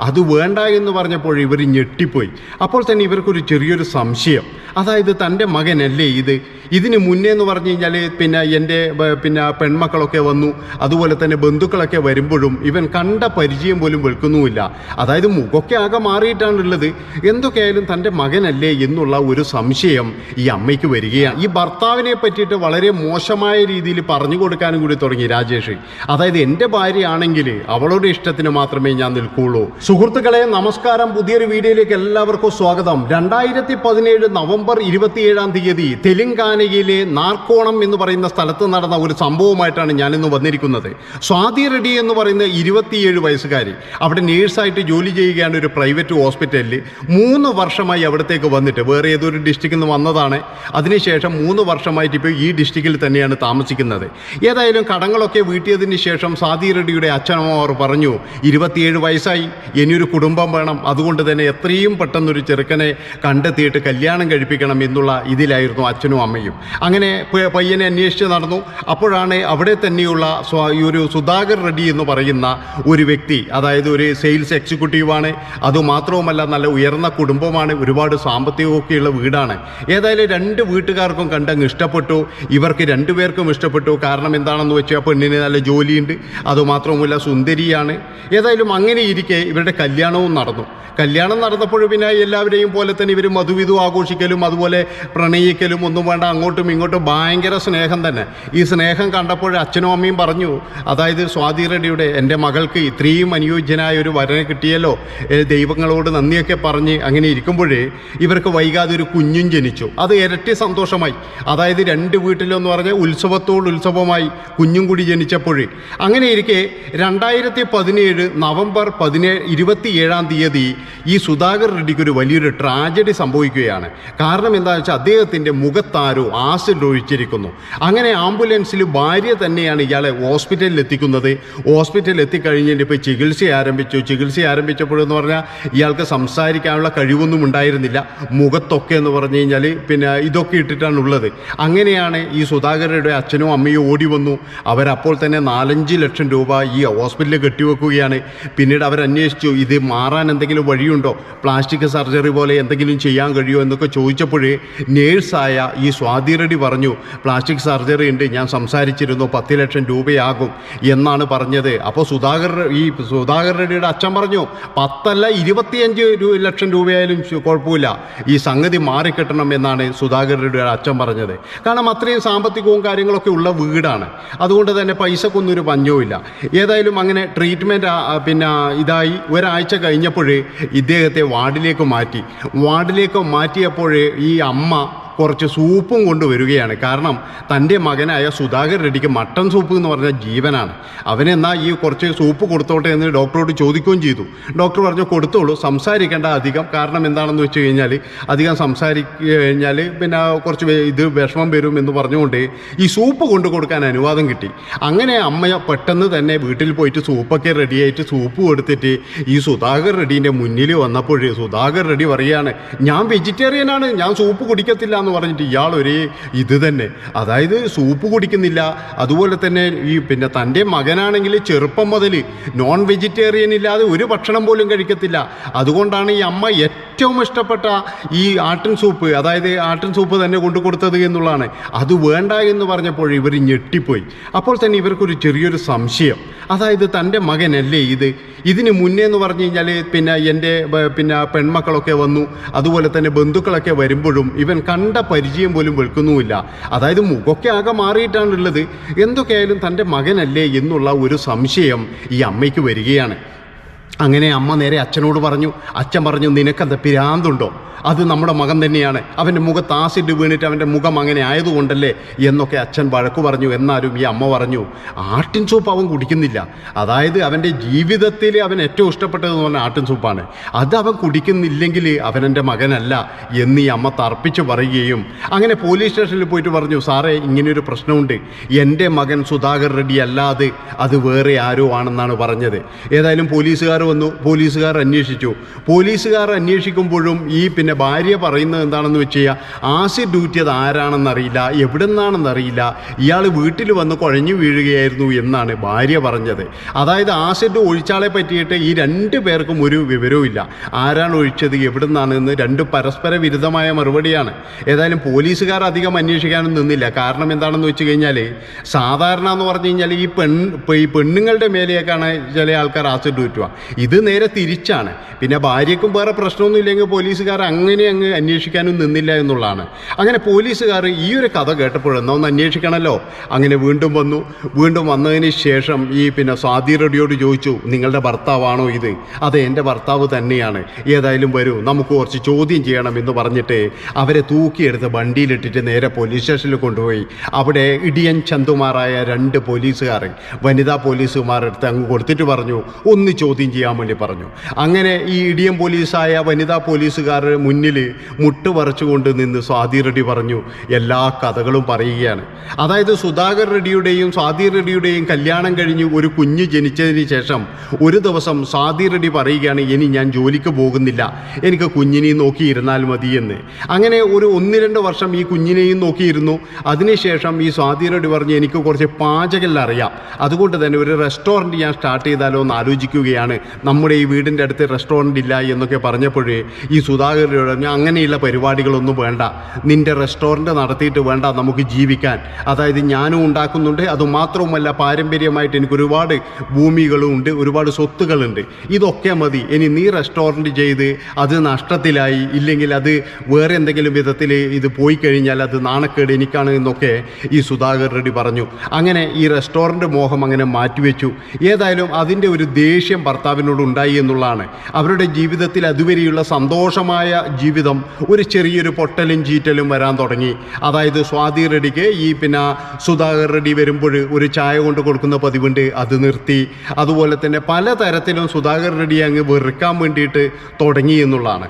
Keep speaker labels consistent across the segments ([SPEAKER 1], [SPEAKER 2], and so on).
[SPEAKER 1] അത് വേണ്ട എന്ന് പറഞ്ഞപ്പോൾ ഇവർ ഞെട്ടിപ്പോയി. അപ്പോൾ തന്നെ ഇവർക്കൊരു ചെറിയൊരു സംശയം. അതായത് തന്റെ മകനല്ലേ ഇത്? ഇതിന് മുന്നേ എന്ന് പറഞ്ഞു കഴിഞ്ഞാൽ പിന്നെ എന്റെ പിന്നെ പെൺമക്കളൊക്കെ വന്നു. അതുപോലെ തന്നെ ബന്ധുക്കളൊക്കെ വരുമ്പോഴും ഇവൻ കണ്ട പരിചയം പോലും വെൽക്കുന്നുമില്ല. അതായത് മുഖൊക്കെ ആകെ മാറിയിട്ടാണുള്ളത്. എന്തൊക്കെയായാലും തന്റെ മകനല്ലേ എന്നുള്ള ഒരു സംശയം ഈ അമ്മയ്ക്ക് വരികയാണ്. ഈ ഭർത്താവിനെ പറ്റിയിട്ട് വളരെ മോശമായ രീതിയിൽ പറഞ്ഞു കൊടുക്കാനും കൂടി തുടങ്ങി രാജേഷ്. അതായത് എന്റെ ഭാര്യയാണെങ്കിൽ അവളുടെ ഇഷ്ടത്തിന് മാത്രമേ ഞാൻ നിൽക്കുള്ളൂ സുഹൃത്തുക്കളെ നമസ്കാരം. പുതിയൊരു വീഡിയോയിലേക്ക് എല്ലാവർക്കും സ്വാഗതം. രണ്ടായിരത്തി പതിനേഴ് നവംബർ ഇരുപത്തിയേഴാം തീയതി തെലങ്കാനയിലെ നാർക്കോണം എന്ന് പറയുന്ന സ്ഥലത്ത് നടന്ന ഒരു സംഭവമായിട്ടാണ് ഞാനിന്ന് വന്നിരിക്കുന്നത്. സ്വാതി റെഡ്ഡി എന്ന് പറയുന്ന ഇരുപത്തിയേഴ് വയസ്സുകാരി അവിടെ നേഴ്സായിട്ട് ജോലി ചെയ്യുകയാണ് ഒരു പ്രൈവറ്റ് ഹോസ്പിറ്റലിൽ മൂന്ന് വർഷമായി അവിടത്തേക്ക് വന്നിട്ട് വേറെ ഏതൊരു ഡിസ്ട്രിക്റ്റിൽ നിന്ന് വന്നതാണ്. അതിനുശേഷം മൂന്ന് വർഷമായിട്ട് ഇപ്പോൾ ഈ ഡിസ്ട്രിക്റ്റിൽ തന്നെയാണ് താമസിക്കുന്നത്. ഏതായാലും കടങ്ങളൊക്കെ വീട്ടിയതിന് ശേഷം സ്വാതി റെഡ്ഡിയുടെ അച്ഛനമ്മമാർ പറഞ്ഞു ഇരുപത്തിയേഴ് വയസ്സായി. ഇനിയൊരു കുടുംബം വേണം. അതുകൊണ്ട് തന്നെ എത്രയും പെട്ടെന്നൊരു ചെറുക്കനെ കണ്ടെത്തിയിട്ട് കല്യാണം കഴിപ്പിക്കണം എന്നുള്ള ഇതിലായിരുന്നു അച്ഛനും അമ്മയും. അങ്ങനെ പയ്യനെ അന്വേഷിച്ച് നടന്നു. അപ്പോഴാണ് അവിടെ തന്നെയുള്ള ഒരു സുധാകർ റെഡ്ഡി എന്ന് പറയുന്ന ഒരു വ്യക്തി അതായത് ഒരു സെയിൽസ് എക്സിക്യൂട്ടീവാണ്. അതുമാത്രവുമല്ല നല്ല ഉയർന്ന കുടുംബമാണ്. ഒരുപാട് സാമ്പത്തികമൊക്കെയുള്ള വീടാണ്. ഏതായാലും രണ്ട് വീട്ടുകാർക്കും കണ്ടങ്ങ് ഇഷ്ടപ്പെട്ടു. ഇവർക്ക് രണ്ടുപേർക്കും ഇഷ്ടപ്പെട്ടു. കാരണം എന്താണെന്ന് വെച്ചാൽ പെണ്ണിന് നല്ല ജോലിയുണ്ട്. അതുമാത്രവുമല്ല സുന്ദരിയാണ്. ഏതായാലും അങ്ങനെ ഇരിക്കെ ഇവരുടെ കല്യാണവും നടന്നു. കല്യാണം നടന്നപ്പോൾ പിന്നെ എല്ലാവരെയും പോലെ തന്നെ ഇവർ മധുവിധു ആഘോഷിക്കലും അതുപോലെ പ്രണയിക്കലും ഒന്നും വേണ്ട അങ്ങോട്ടും ഇങ്ങോട്ടും ഭയങ്കര സ്നേഹം തന്നെ. ഈ സ്നേഹം കണ്ടപ്പോൾ അച്ഛനും അമ്മയും പറഞ്ഞു അതായത് സ്വാതി റെഡ്ഡിയുടെ എന്റെ മകൾക്ക് ഇത്രയും അനുയോജ്യനായ ഒരു വരനെ കിട്ടിയല്ലോ. ദൈവങ്ങളോട് നന്ദിയൊക്കെ പറഞ്ഞ് അങ്ങനെ ഇരിക്കുമ്പോഴേ ഇവർക്ക് വൈകാതെ ഒരു കുഞ്ഞും ജനിച്ചു. അത് ഇരട്ടി സന്തോഷമായി. അതായത് രണ്ട് വീട്ടിലെന്ന് പറഞ്ഞാൽ ഉത്സവത്തോട് ഉത്സവമായി കുഞ്ഞും കൂടി ജനിച്ചപ്പോഴേ. അങ്ങനെ ഇരിക്കെ രണ്ടായിരത്തി പതിനേഴ് നവംബർ പതിനേഴ് ഇരുപത്തിയേഴാം തീയതി ഈ സുധാകർ റെഡ്ഡിക്ക് ഒരു വലിയൊരു ട്രാജഡി സംഭവിക്കുകയാണ്. കാരണം എന്താണെന്ന് വെച്ചാൽ അദ്ദേഹത്തിന്റെ മുഖത്താരോ ആസിഡ് ഒഴിച്ചിരിക്കുന്നു. അങ്ങനെ ആംബുലൻസിൽ ഭാര്യ തന്നെയാണ് ഇയാളെ ഹോസ്പിറ്റലിൽ എത്തിക്കുന്നത് ഹോസ്പിറ്റലിൽ എത്തിക്കഴിഞ്ഞിട്ട് ഇപ്പോൾ ചികിത്സ ആരംഭിച്ചു. ചികിത്സ ആരംഭിച്ചപ്പോഴെന്ന് പറഞ്ഞാൽ ഇയാൾക്ക് സംസാരിക്കാനുള്ള കഴിവൊന്നും ഉണ്ടായിരുന്നില്ല. മുഖത്തൊക്കെ എന്ന് പറഞ്ഞു കഴിഞ്ഞാൽ പിന്നെ ഇതൊക്കെ ഇട്ടിട്ടാണ് ഉള്ളത് അങ്ങനെയാണ് ഈ സുധാകരയുടെ അച്ഛനും അമ്മയും ഓടി വന്നു. അവരപ്പോൾ തന്നെ നാലഞ്ച് ലക്ഷം രൂപ ഈ ഹോസ്പിറ്റലിൽ കെട്ടിവെക്കുകയാണ്. പിന്നീട് അവർ അന്വേഷിച്ചു ഇത് മാറാൻ എന്തെങ്കിലും വഴിയുണ്ടോ? പ്ലാസ്റ്റിക് സർജറി പോലെ എന്തെങ്കിലും ചെയ്യാൻ കഴിയുമോ? എന്നൊക്കെ ചോദിച്ചപ്പോഴേ നേഴ്സായ ഈ സ്വാതി റെഡി പറഞ്ഞു പ്ലാസ്റ്റിക് സർജറി ഉണ്ട് ഞാൻ സംസാരിച്ചിരുന്നു പത്ത് ലക്ഷം രൂപയാകും എന്നാണ് പറഞ്ഞത്. അപ്പോൾ സുധാകർ ഈ സുധാകർ റെഡ്ഡിയുടെ അച്ഛൻ പറഞ്ഞു പത്തല്ല ഇരുപത്തിയഞ്ച് ലക്ഷം രൂപയായാലും കുഴപ്പമില്ല. ഈ സംഗതി മാറിക്കിട്ടണം എന്നാണ് സുധാകർ റെഡ്ഡിയുടെ അച്ഛൻ പറഞ്ഞത്. കാരണം അത്രയും സാമ്പത്തികവും കാര്യങ്ങളൊക്കെ ഉള്ള വീടാണ്. അതുകൊണ്ട് തന്നെ പൈസക്കൊന്നും ഒരു പഞ്ഞവുമില്ല. ഏതായാലും അങ്ങനെ ട്രീറ്റ്മെന്റ് പിന്നെ ഇതായി. ഒരാഴ്ച കഴിഞ്ഞപ്പോഴേ ഇദ്ദേഹത്തെ വാർഡിലേക്ക് മാറ്റി. വാർഡിലേക്ക് മാറ്റിയപ്പോൾ ഈ അമ്മ കുറച്ച് സൂപ്പും കൊണ്ടുവരികയാണ്. കാരണം തന്റെ മകനായ സുധാകർ റെഡ്ഡിക്ക് മട്ടൺ സൂപ്പ് എന്ന് പറഞ്ഞാൽ ജീവനാണ്. അവനെന്നാ ഈ കുറച്ച് സൂപ്പ് കൊടുത്തോട്ടെ എന്ന് ഡോക്ടറോട് ചോദിക്കുകയും ചെയ്തു. ഡോക്ടർ പറഞ്ഞു കൊടുത്തോളൂ സംസാരിക്കേണ്ട അധികം കാരണം എന്താണെന്ന് വെച്ച് കഴിഞ്ഞാൽ അധികം സംസാരിക്കഴിഞ്ഞാൽ പിന്നെ കുറച്ച് ഇത് വിഷമം വരും എന്ന് പറഞ്ഞുകൊണ്ട് ഈ സൂപ്പ് കൊണ്ടു കൊടുക്കാൻ അനുവാദം കിട്ടി. അങ്ങനെ അമ്മ പെട്ടെന്ന് തന്നെ വീട്ടിൽ പോയിട്ട് സൂപ്പൊക്കെ റെഡിയായിട്ട് സൂപ്പ് കൊടുത്തിട്ട് ഈ സുധാകർ റെഡ്ഡീന്റെ മുന്നിൽ വന്നപ്പോൾ സുധാകർ റെഡ്ഡി പറയുകയാണ് ഞാൻ വെജിറ്റേറിയനാണ് ഞാൻ സൂപ്പ് കുടിക്കത്തില്ല. എന്ന് പറഞ്ഞിട്ട് ഇയാൾ ഒരേ ഇത് തന്നെ. അതായത് സൂപ്പ് കുടിക്കുന്നില്ല. അതുപോലെ തന്നെ ഈ പിന്നെ തന്റെ മകനാണെങ്കിൽ ചെറുപ്പം മുതൽ നോൺ വെജിറ്റേറിയൻ ഇല്ലാതെ ഒരു ഭക്ഷണം പോലും കഴിക്കത്തില്ല. അതുകൊണ്ടാണ് ഈ അമ്മ ഇഷ്ടപ്പെട്ട ഈ ആട്ടിൻ സൂപ്പ് അതായത് ആട്ടിൻ സൂപ്പ് തന്നെ കൊണ്ടു കൊടുത്തത് എന്നുള്ളതാണ്. അത് വേണ്ട എന്ന് പറഞ്ഞപ്പോൾ ഇവർ ഞെട്ടിപ്പോയി. അപ്പോൾ തന്നെ ഇവർക്കൊരു ചെറിയൊരു സംശയം. അതായത് തന്റെ മകനല്ലേ ഇത്? ഇതിന് മുന്നേ എന്ന് പറഞ്ഞു കഴിഞ്ഞാൽ പിന്നെ എന്റെ പിന്നെ പെൺമക്കളൊക്കെ വന്നു. അതുപോലെ തന്നെ ബന്ധുക്കളൊക്കെ വരുമ്പോഴും ഇവൻ കണ്ട പരിചയം പോലും വെൽക്കുന്നുമില്ല. അതായത് മുഖമൊക്കെ ആകെ മാറിയിട്ടാണുള്ളത്. എന്തൊക്കെയായാലും തന്റെ മകനല്ലേ എന്നുള്ള ഒരു സംശയം ഈ അമ്മയ്ക്ക് വരികയാണ്. അങ്ങനെ അമ്മ നേരെ അച്ഛനോട് പറഞ്ഞു അച്ഛൻ പറഞ്ഞു നിനക്കെന്താ പിരാന്തുണ്ടോ? അത് നമ്മുടെ മകൻ തന്നെയാണ്. അവന്റെ മുഖത്ത് ആസിഡ് വീണിട്ട് അവന്റെ മുഖം അങ്ങനെ ആയതുകൊണ്ടല്ലേ എന്നൊക്കെ അച്ഛൻ വഴക്കു പറഞ്ഞു. എന്നാലും ഈ അമ്മ പറഞ്ഞു ആട്ടിൻ സൂപ്പ് അവൻ കുടിക്കുന്നില്ല. അതായത് അവന്റെ ജീവിതത്തിൽ അവൻ ഏറ്റവും ഇഷ്ടപ്പെട്ടതെന്ന് പറഞ്ഞാൽ ആട്ടിൻ സൂപ്പാണ്. അത് അവൻ കുടിക്കുന്നില്ലെങ്കിൽ അവൻ എന്റെ മകനല്ല എന്ന് ഈ അമ്മ തർപ്പിച്ച് പറയുകയും അങ്ങനെ പോലീസ് സ്റ്റേഷനിൽ പോയിട്ട് പറഞ്ഞു സാറേ ഇങ്ങനെയൊരു പ്രശ്നമുണ്ട്. എന്റെ മകൻ സുധാകർ റെഡ്ഡി അല്ലാതെ അത് വേറെ ആരോ ആണെന്നാണ് പറഞ്ഞത്. ഏതായാലും പോലീസുകാർ വന്നു. പോലീസുകാർ അന്വേഷിച്ചു. പോലീസുകാർ അന്വേഷിക്കുമ്പോഴും ഈ പിന്നെ പിന്നെ ഭാര്യ പറയുന്നത് എന്താണെന്ന് വെച്ച് കഴിഞ്ഞാൽ ആസിഡ് ഊറ്റിയത് ആരാണെന്നറിയില്ല എവിടെ നിന്നാണെന്നറിയില്ല ഇയാൾ വീട്ടിൽ വന്ന് കുഴഞ്ഞു വീഴുകയായിരുന്നു എന്നാണ് ഭാര്യ പറഞ്ഞത്. അതായത് ആസിഡ് ഒഴിച്ചാളെ പറ്റിയിട്ട് ഈ രണ്ട് പേർക്കും ഒരു വിവരവും ഇല്ല. ആരാണ് ഒഴിച്ചത് എവിടെ നിന്നാണെന്ന് രണ്ട് പരസ്പര വിരുദ്ധമായ മറുപടിയാണ്. ഏതായാലും പോലീസുകാർ അധികം അന്വേഷിക്കാനും നിന്നില്ല. കാരണം എന്താണെന്ന് വെച്ച് കഴിഞ്ഞാൽ സാധാരണ എന്ന് പറഞ്ഞു കഴിഞ്ഞാൽ ഈ പെൺ ഈ പെണ്ണുങ്ങളുടെ മേലെയൊക്കെയാണ് ചില ആൾക്കാർ ആസിഡ് ഡ്യൂറ്റുക ഇത് നേരെ തിരിച്ചാണ്. പിന്നെ ഭാര്യക്കും വേറെ പ്രശ്നമൊന്നും ഇല്ലെങ്കിൽ പോലീസുകാർ അങ്ങ് അന്വേഷിക്കാനും നിന്നില്ല എന്നുള്ളതാണ്. അങ്ങനെ പോലീസുകാർ ഈ ഒരു കഥ കേട്ടപ്പോഴെന്നോ ഒന്ന് അന്വേഷിക്കണമല്ലോ അങ്ങനെ വീണ്ടും വന്നു. വീണ്ടും വന്നതിന് ശേഷം ഈ പിന്നെ സ്വാതി റെഡിയോട് ചോദിച്ചു നിങ്ങളുടെ ഭർത്താവാണോ ഇത്? അതെ എന്റെ ഭർത്താവ് തന്നെയാണ്. ഏതായാലും വരൂ നമുക്ക് കുറച്ച് ചോദ്യം ചെയ്യണം എന്ന് പറഞ്ഞിട്ട് അവരെ തൂക്കിയെടുത്ത് വണ്ടിയിലിട്ടിട്ട് നേരെ പോലീസ് സ്റ്റേഷനിൽ കൊണ്ടുപോയി. അവിടെ ഇടിയൻ ചന്തുമാറായ രണ്ട് പോലീസുകാർ വനിതാ പോലീസുമാരെടുത്ത് അങ്ങ് കൊടുത്തിട്ട് പറഞ്ഞു ഒന്ന് ചോദ്യം ചെയ്യാൻ വേണ്ടി പറഞ്ഞു. അങ്ങനെ ഈ ഇടിയൻ പോലീസായ വനിതാ പോലീസുകാർ മുന്നിൽ മുട്ട് പറിച്ചുകൊണ്ട് നിന്ന് സ്വാതി റെഡ്ഡി പറഞ്ഞു എല്ലാ കഥകളും പറയുകയാണ്. അതായത് സുധാകർ റെഡ്ഡിയുടെയും സ്വാതി റെഡ്ഡിയുടെയും കല്യാണം കഴിഞ്ഞ് ഒരു കുഞ്ഞ് ജനിച്ചതിന് ശേഷം ഒരു ദിവസം സ്വാതി റെഡ്ഡി പറയുകയാണ് ഇനി ഞാൻ ജോലിക്ക് പോകുന്നില്ല. എനിക്ക് കുഞ്ഞിനെയും നോക്കിയിരുന്നാൽ മതിയെന്ന്. അങ്ങനെ ഒരു ഒന്ന് രണ്ട് വർഷം ഈ കുഞ്ഞിനെയും നോക്കിയിരുന്നു. അതിനുശേഷം ഈ സ്വാതി റെഡ്ഡി പറഞ്ഞ് എനിക്ക് കുറച്ച് പാചകം അറിയാം. അതുകൊണ്ട് തന്നെ ഒരു റെസ്റ്റോറന്റ് ഞാൻ സ്റ്റാർട്ട് ചെയ്താലോ എന്ന് ആലോചിക്കുകയാണ്. നമ്മുടെ ഈ വീടിന്റെ അടുത്ത് റെസ്റ്റോറന്റ് ഇല്ല എന്നൊക്കെ പറഞ്ഞപ്പോഴേ ഈ സുധാകർ പറഞ്ഞു അങ്ങനെയുള്ള പരിപാടികളൊന്നും വേണ്ട. നിന്റെ റെസ്റ്റോറന്റ് നടത്തിയിട്ട് വേണ്ട നമുക്ക് ജീവിക്കാൻ. അതായത് ഞാനും ഉണ്ടാക്കുന്നുണ്ട്. അതുമാത്രവുമല്ല പാരമ്പര്യമായിട്ട് എനിക്ക് ഒരുപാട് ഭൂമികളും ഉണ്ട് ഒരുപാട് സ്വത്തുകളുണ്ട്. ഇതൊക്കെ മതി. ഇനി നീ റെസ്റ്റോറന്റ് ചെയ്ത് അത് നഷ്ടത്തിലായി ഇല്ലെങ്കിൽ അത് വേറെ എന്തെങ്കിലും വിധത്തിൽ ഇത് പോയി കഴിഞ്ഞാൽ അത് നാണക്കേട് എനിക്കാണ് എന്നൊക്കെ ഈ സുധാകർ റെഡ്ഡി പറഞ്ഞു. അങ്ങനെ ഈ റെസ്റ്റോറന്റ് മോഹം അങ്ങനെ മാറ്റിവെച്ചു. ഏതായാലും അതിന്റെ ഒരു ദേഷ്യം ഭർത്താവിനോട് ഉണ്ടായി എന്നുള്ളതാണ്. അവരുടെ ജീവിതത്തിൽ അതുവരെയുള്ള സന്തോഷമായ ജീവിതം ഒരു ചെറിയൊരു പൊട്ടലും ചീറ്റലും വരാൻ തുടങ്ങി. അതായത് സ്വാതി റെഡിക്ക് ഈ പിന്നെ സുധാകർ റെഡി വരുമ്പോൾ ഒരു ചായ കൊണ്ട് കൊടുക്കുന്ന പതിവുണ്ട് അത് നിർത്തി. അതുപോലെ തന്നെ പലതരത്തിലും സുധാകർ റെഡി അങ്ങ് വെറുക്കാൻ വേണ്ടിയിട്ട് തുടങ്ങി എന്നുള്ളതാണ്.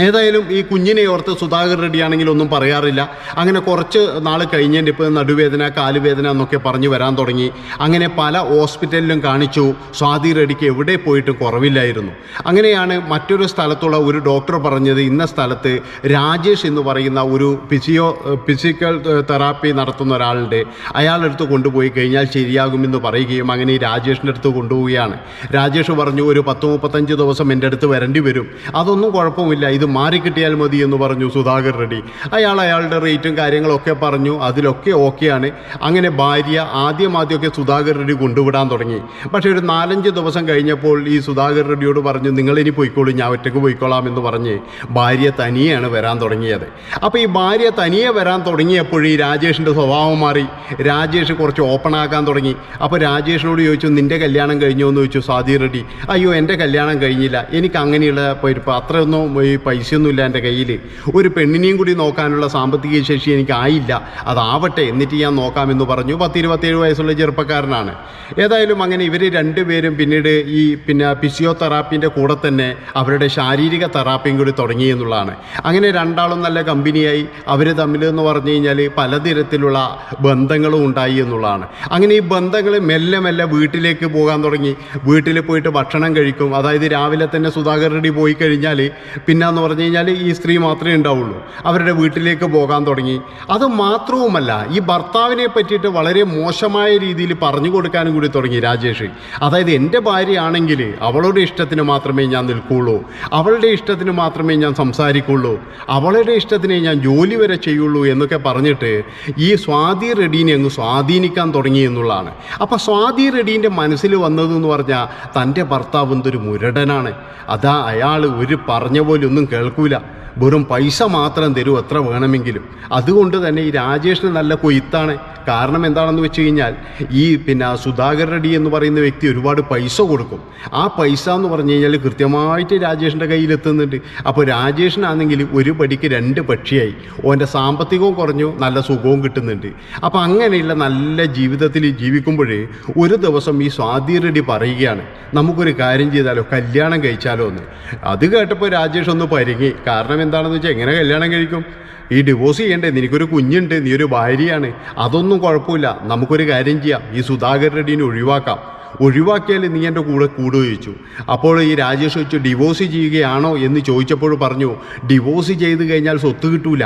[SPEAKER 1] ഏതായാലും ഈ കുഞ്ഞിനെ ഓർത്ത് സുധാകർ റെഡ്ഡിയാണെങ്കിൽ ഒന്നും പറയാറില്ല. അങ്ങനെ കുറച്ച് നാൾ കഴിഞ്ഞതിന്റെ ഇപ്പോൾ നടുവേദന കാലുവേദന എന്നൊക്കെ പറഞ്ഞു വരാൻ തുടങ്ങി. അങ്ങനെ പല ഹോസ്പിറ്റലിലും കാണിച്ചു. സ്വാതി റെഡ്ഡിക്ക് എവിടെ പോയിട്ടും കുറവില്ലായിരുന്നു. അങ്ങനെയാണ് മറ്റൊരു സ്ഥലത്തുള്ള ഒരു ഡോക്ടർ പറഞ്ഞത് ഇന്ന സ്ഥലത്ത് രാജേഷ് എന്ന് പറയുന്ന ഒരു ഫിസിയോ ഫിസിക്കൽ തെറാപ്പി നടത്തുന്ന ഒരാളുടെ അയാളുടെ അടുത്ത് കൊണ്ടുപോയി കഴിഞ്ഞാൽ ശരിയാകുമെന്ന് പറയുകയും അങ്ങനെ ഈ രാജേഷിന്റെ അടുത്ത് കൊണ്ടുപോവുകയാണ്. രാജേഷ് പറഞ്ഞു ഒരു പത്ത് മുപ്പത്തഞ്ച് ദിവസം എന്റെ അടുത്ത് വരേണ്ടി വരും. അതൊന്നും കുഴപ്പമില്ല. ഇത് മാറിക്കിട്ടിയാൽ മതി എന്ന് പറഞ്ഞു സുധാകർ റെഡ്ഡി. അയാൾ അയാളുടെ റേറ്റും കാര്യങ്ങളൊക്കെ പറഞ്ഞു. അതിലൊക്കെ ഓക്കെയാണ് അങ്ങനെ ഭാര്യ ആദ്യം ആദ്യമൊക്കെ സുധാകർ റെഡ്ഡി കൊണ്ടുവിടാൻ തുടങ്ങി. പക്ഷേ ഒരു നാലഞ്ച് ദിവസം കഴിഞ്ഞപ്പോൾ ഈ സുധാകർ റെഡ്ഡിയോട് പറഞ്ഞു നിങ്ങളിനി പോയിക്കോളൂ ഞാൻ ഒറ്റയ്ക്ക് പോയിക്കോളാം എന്ന് പറഞ്ഞ് ഭാര്യ തനിയെയാണ് വരാൻ തുടങ്ങിയത്. അപ്പോൾ ഈ ഭാര്യ തനിയെ വരാൻ തുടങ്ങിയപ്പോൾ ഈ രാജേഷിന്റെ സ്വഭാവം മാറി. രാജേഷ് കുറച്ച് ഓപ്പൺ ആക്കാൻ തുടങ്ങി. അപ്പോൾ രാജേഷിനോട് ചോദിച്ചു നിന്റെ കല്യാണം കഴിഞ്ഞോ? എന്ന് ചോദിച്ചു സ്വാതി റെഡ്ഡി. അയ്യോ എന്റെ കല്യാണം കഴിഞ്ഞില്ല. എനിക്ക് അങ്ങനെയുള്ള ഇപ്പോൾ അത്രയൊന്നും ഈ പൈസയൊന്നുമില്ല എന്റെ കയ്യിൽ. ഒരു പെണ്ണിനെയും കൂടി നോക്കാനുള്ള സാമ്പത്തിക ശേഷി എനിക്കായില്ല അതാവട്ടെ എന്നിട്ട് ഞാൻ നോക്കാമെന്ന് പറഞ്ഞു. പത്തിരുപത്തേഴ് വയസ്സുള്ള ചെറുപ്പക്കാരനാണ്. ഏതായാലും അങ്ങനെ ഇവർ രണ്ടുപേരും പിന്നീട് ഈ പിന്നെ ഫിസിയോതെറാപ്പിന്റെ കൂടെ തന്നെ അവരുടെ ശാരീരിക തെറാപ്പിയും കൂടി തുടങ്ങി എന്നുള്ളതാണ്. അങ്ങനെ രണ്ടാളും നല്ല കമ്പനിയായി. അവർ തമ്മിൽ എന്ന് പറഞ്ഞു കഴിഞ്ഞാൽ പലതരത്തിലുള്ള ബന്ധങ്ങളും ഉണ്ടായി എന്നുള്ളതാണ്. അങ്ങനെ ഈ ബന്ധങ്ങൾ മെല്ലെ മെല്ലെ വീട്ടിലേക്ക് പോകാൻ തുടങ്ങി. വീട്ടിൽ പോയിട്ട് ഭക്ഷണം കഴിക്കും. അതായത് രാവിലെ തന്നെ സുധാകർ പോയി കഴിഞ്ഞാൽ പിന്നെ പറഞ്ഞു കഴിഞ്ഞാൽ ഈ സ്ത്രീ മാത്രമേ ഉണ്ടാവുള്ളൂ. അവരുടെ വീട്ടിലേക്ക് പോകാൻ തുടങ്ങി. അത് മാത്രവുമല്ല ഈ ഭർത്താവിനെ പറ്റിയിട്ട് വളരെ മോശമായ രീതിയിൽ പറഞ്ഞു കൊടുക്കാനും കൂടി തുടങ്ങി രാജേഷ്. അതായത് എന്റെ ഭാര്യയാണെങ്കിൽ അവളുടെ ഇഷ്ടത്തിന് മാത്രമേ ഞാൻ നിൽക്കുകയുള്ളൂ അവളുടെ ഇഷ്ടത്തിന് മാത്രമേ ഞാൻ സംസാരിക്കുകയുള്ളൂ അവളുടെ ഇഷ്ടത്തിനെ ഞാൻ ജോലി വരെ ചെയ്യുള്ളൂ എന്നൊക്കെ പറഞ്ഞിട്ട് ഈ സ്വാതി റെഡീനെ അങ്ങ് സ്വാധീനിക്കാൻ തുടങ്ങി എന്നുള്ളതാണ്. അപ്പം സ്വാതി റെഡീന്റെ മനസ്സിൽ വന്നതെന്ന് പറഞ്ഞാൽ തന്റെ ഭർത്താവ് എന്തൊരു മുരടനാണ്. അതാ അയാൾ ഒരു പറഞ്ഞ പോലെ ഒന്നും കേൾക്കൂല. വെറും പൈസ മാത്രം തരൂ എത്ര വേണമെങ്കിലും. അതുകൊണ്ട് തന്നെ ഈ രാജേഷിന് നല്ല കൊയ്ത്താണ്. കാരണം എന്താണെന്ന് വെച്ച് കഴിഞ്ഞാൽ ഈ പിന്നെ സുധാകർ റെഡ്ഡി എന്ന് പറയുന്ന വ്യക്തി ഒരുപാട് പൈസ കൊടുക്കും. ആ പൈസ എന്ന് പറഞ്ഞു കഴിഞ്ഞാൽ കൃത്യമായിട്ട് രാജേഷിന്റെ കയ്യിലെത്തുന്നുണ്ട്. അപ്പോൾ രാജേഷിനാണെങ്കിൽ ഒരു പടിക്ക് രണ്ട് പക്ഷിയായി. ഓന്റെ സാമ്പത്തികവും കുറഞ്ഞു നല്ല സുഖവും കിട്ടുന്നുണ്ട്. അപ്പോൾ അങ്ങനെയുള്ള നല്ല ജീവിതത്തിൽ ജീവിക്കുമ്പോഴേ ഒരു ദിവസം ഈ സ്വാതി റെഡ്ഡി പറയുകയാണ് നമുക്കൊരു കാര്യം ചെയ്താലോ? കല്യാണം കഴിച്ചാലോ? എന്ന്. അത് കേട്ടപ്പോൾ രാജേഷ് ഒന്ന് പരിങ്ങി. കാരണം എന്താണെന്ന് വെച്ചാൽ എങ്ങനെ കല്യാണം കഴിക്കും? ഈ ഡിവോഴ്സ് ചെയ്യണ്ടേ? നിനക്കൊരു കുഞ്ഞുണ്ട് നീ ഒരു ഭാര്യയാണ്. അതൊന്നും കുഴപ്പമില്ല. നമുക്കൊരു കാര്യം ചെയ്യാം. ഈ സുധാകർ റെഡ്ഡിനെ ഒഴിവാക്കാം. ഒഴിവാക്കിയാൽ നീ എന്റെ കൂടെ കൂടു ചോദിച്ചു അപ്പോൾ ഈ രാജേഷ് ചോദിച്ചു ഡിവോഴ്സ് ചെയ്യുകയാണോ എന്ന് ചോദിച്ചപ്പോൾ പറഞ്ഞു ഡിവോഴ്സ് ചെയ്ത് കഴിഞ്ഞാൽ സ്വത്ത് കിട്ടൂല.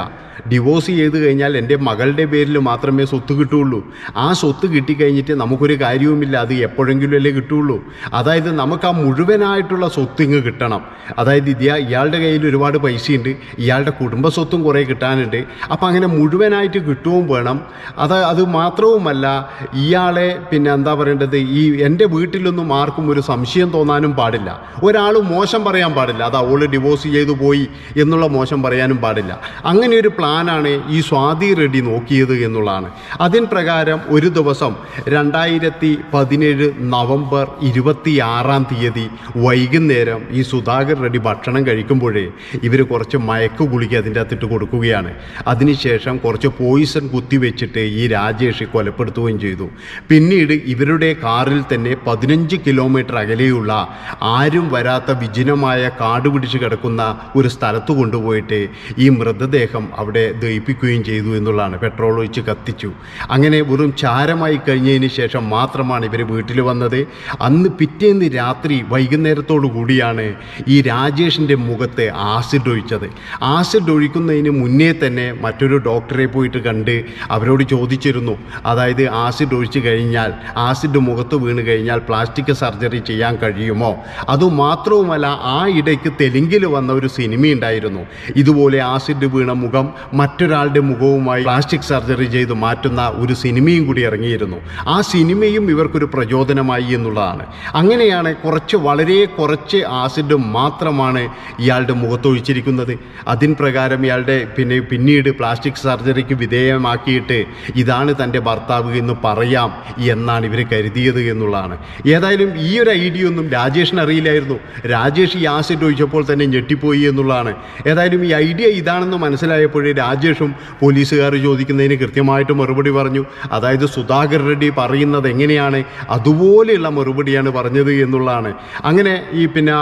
[SPEAKER 1] ഡിവോഴ്സ് ചെയ്ത് കഴിഞ്ഞാൽ എന്റെ മകളുടെ പേരിൽ മാത്രമേ സ്വത്ത് കിട്ടുള്ളൂ ആ സ്വത്ത് കിട്ടിക്കഴിഞ്ഞിട്ട് നമുക്കൊരു കാര്യവുമില്ല. അത് എപ്പോഴെങ്കിലും അല്ലേ കിട്ടുള്ളൂ അതായത് നമുക്ക് ആ മുഴുവനായിട്ടുള്ള സ്വത്ത് ഇങ്ങ് കിട്ടണം. അതായത് ഇയാ ഇയാളുടെ കയ്യിൽ ഒരുപാട് പൈസയുണ്ട്. ഇയാളുടെ കുടുംബ സ്വത്തും കുറേ കിട്ടാനുണ്ട്. അപ്പം അങ്ങനെ മുഴുവനായിട്ട് കിട്ടുകയും വേണം. അത് അത് മാത്രവുമല്ല ഇയാളെ പിന്നെ എന്താ പറയേണ്ടത്? ഈ എന്റെ വീട്ടിലൊന്നും ആർക്കും ഒരു സംശയം തോന്നാനും പാടില്ല. ഒരാൾ മോശം പറയാൻ പാടില്ല. അത് അവൾ ഡിവോഴ്സ് ചെയ്തു പോയി എന്നുള്ള മോശം പറയാനും പാടില്ല. അങ്ങനെ ഒരു പ്ലാനാണ് ഈ സ്വാതി റെഡി നോക്കിയത് എന്നുള്ളതാണ്. അതിന് പ്രകാരം ഒരു ദിവസം രണ്ടായിരത്തി പതിനേഴ് നവംബർ ഇരുപത്തി ആറാം തീയതി വൈകുന്നേരം ഈ സുധാകർ റെഡി ഭക്ഷണം കഴിക്കുമ്പോഴേ ഇവർ കുറച്ച് മയക്ക് ഗുളിക അതിന്റെ അകത്തിട്ട് കൊടുക്കുകയാണ്. അതിനുശേഷം കുറച്ച് പോയിസൺ കുത്തിവെച്ചിട്ട് ഈ രാജേഷ് കൊലപ്പെടുത്തുകയും ചെയ്തു. പിന്നീട് ഇവരുടെ കാറിൽ തന്നെ പതിനഞ്ച് കിലോമീറ്റർ അകലെയുള്ള ആരും വരാത്ത വിജനമായ കാട് പിടിച്ച് കിടക്കുന്ന ഒരു സ്ഥലത്ത് കൊണ്ടുപോയിട്ട് ഈ മൃതദേഹം അവിടെ ദഹിപ്പിക്കുകയും ചെയ്തു എന്നുള്ളതാണ്. പെട്രോൾ ഒഴിച്ച് കത്തിച്ചു. അങ്ങനെ വെറും ചാരമായി കഴിഞ്ഞതിന് ശേഷം മാത്രമാണ് ഇവർ വീട്ടിൽ വന്നത്. അന്ന് പിറ്റേന്ന് രാത്രി വൈകുന്നേരത്തോടു കൂടിയാണ് ഈ രാജേഷിന്റെ മുഖത്ത് ആസിഡ് ഒഴിച്ചത്. ആസിഡ് ഒഴിക്കുന്നതിന് മുന്നേ തന്നെ മറ്റൊരു ഡോക്ടറെ പോയിട്ട് കണ്ട് അവരോട് ചോദിച്ചിരുന്നു. അതായത് ആസിഡ് ഒഴിച്ചു കഴിഞ്ഞാൽ ആസിഡ് മുഖത്ത് വീണ് കഴിഞ്ഞാൽ പ്ലാസ്റ്റിക് സർജറി ചെയ്യാൻ കഴിയുമോ? അതുമാത്രവുമല്ല ആ ഇടയ്ക്ക് തെലുങ്കിൽ വന്ന ഒരു സിനിമ ഉണ്ടായിരുന്നു. ഇതുപോലെ ആസിഡ് വീണ മുഖം മറ്റൊരാളുടെ മുഖവുമായി പ്ലാസ്റ്റിക് സർജറി ചെയ്ത് മാറ്റുന്ന ഒരു സിനിമയും കൂടി ഇറങ്ങിയിരുന്നു. ആ സിനിമയും ഇവർക്കൊരു പ്രചോദനമായി എന്നുള്ളതാണ്. അങ്ങനെയാണ് കുറച്ച് വളരെ കുറച്ച് ആസിഡ് മാത്രമാണ് ഇയാളുടെ മുഖത്തൊഴിച്ചിരിക്കുന്നത്. അതിൻ പ്രകാരം ഇയാളുടെ പിന്നെ പിന്നീട് പ്ലാസ്റ്റിക് സർജറിക്ക് വിധേയമാക്കിയിട്ട് ഇതാണ് തന്റെ ഭർത്താവ് എന്ന് പറയാം എന്നാണ് ഇവർ കരുതിയത് എന്നുള്ളതാണ്. ഏതായാലും ഈ ഒരു ഐഡിയ ഒന്നും രാജേഷിന് അറിയില്ലായിരുന്നു. രാജേഷ് ഈ ആസിഡ് ഒഴിച്ചപ്പോൾ തന്നെ ഞെട്ടിപ്പോയി എന്നുള്ളതാണ്. ഏതായാലും ഈ ഐഡിയ ഇതാണെന്ന് മനസ്സിലായപ്പോഴേ രാജേഷും പോലീസുകാർ ചോദിക്കുന്നതിന് കൃത്യമായിട്ട് മറുപടി പറഞ്ഞു. അതായത് സുധാകർ റെഡ്ഡി പറയുന്നത് എങ്ങനെയാണ്? അതുപോലെയുള്ള മറുപടിയാണ് പറഞ്ഞത് എന്നുള്ളതാണ്. അങ്ങനെ ഈ പിന്നെ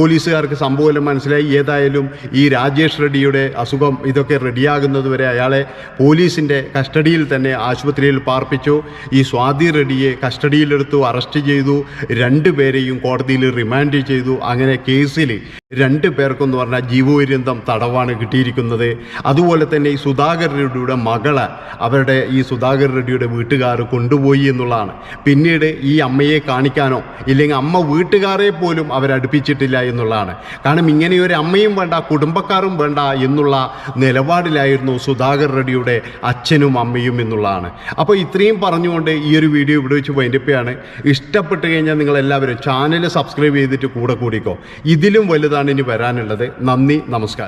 [SPEAKER 1] പോലീസുകാർക്ക് സംഭവം മനസ്സിലായി. ഏതായാലും ഈ രാജേഷ് റെഡ്ഡിയുടെ അസുഖം ഇതൊക്കെ റെഡിയാകുന്നത് വരെ അയാളെ പോലീസിന്റെ കസ്റ്റഡിയിൽ തന്നെ ആശുപത്രിയിൽ പാർപ്പിച്ചു. ഈ സ്വാതി റെഡ്ഡിയെ കസ്റ്റഡിയിലെടുത്തു അറസ്റ്റ് ചെയ്തു. രണ്ടുപേരെയും കോടതിയിൽ റിമാൻഡ് ചെയ്തു. അങ്ങനെ കേസിൽ രണ്ട് പേർക്കെന്ന് പറഞ്ഞാൽ ജീവപര്യന്തം തടവാണ് കിട്ടിയിരിക്കുന്നത്. അതുപോലെ തന്നെ ഈ സുധാകർ റെഡ്ഡിയുടെ മകളെ അവരുടെ ഈ സുധാകർ റെഡ്ഡിയുടെ വീട്ടുകാർ കൊണ്ടുപോയി എന്നുള്ളതാണ്. പിന്നീട് ഈ അമ്മയെ കാണിക്കാനോ ഇല്ലെങ്കിൽ അമ്മ വീട്ടുകാരെ പോലും അവരടുപ്പിച്ചിട്ടില്ല എന്നുള്ളതാണ്. കാരണം ഇങ്ങനെയൊരു അമ്മയും വേണ്ട കുടുംബക്കാരും വേണ്ട എന്നുള്ള നിലപാടിലായിരുന്നു സുധാകർ റെഡ്ഡിയുടെ അച്ഛനും അമ്മയും എന്നുള്ളതാണ്. അപ്പോൾ ഇത്രയും പറഞ്ഞുകൊണ്ട് ഈ ഒരു വീഡിയോ ഇവിടെ വെച്ച് വൈൻഡപ്പിയാണ് ഇഷ്ടപ്പെട്ട് കഴിഞ്ഞാൽ നിങ്ങളെല്ലാവരും ചാനൽ സബ്സ്ക്രൈബ് ചെയ്തിട്ട് കൂടെ കൂടിക്കോ. ഇതിലും വലുതാണ് ഇനി വരാനുള്ളത് നന്ദി നമസ്കാരം.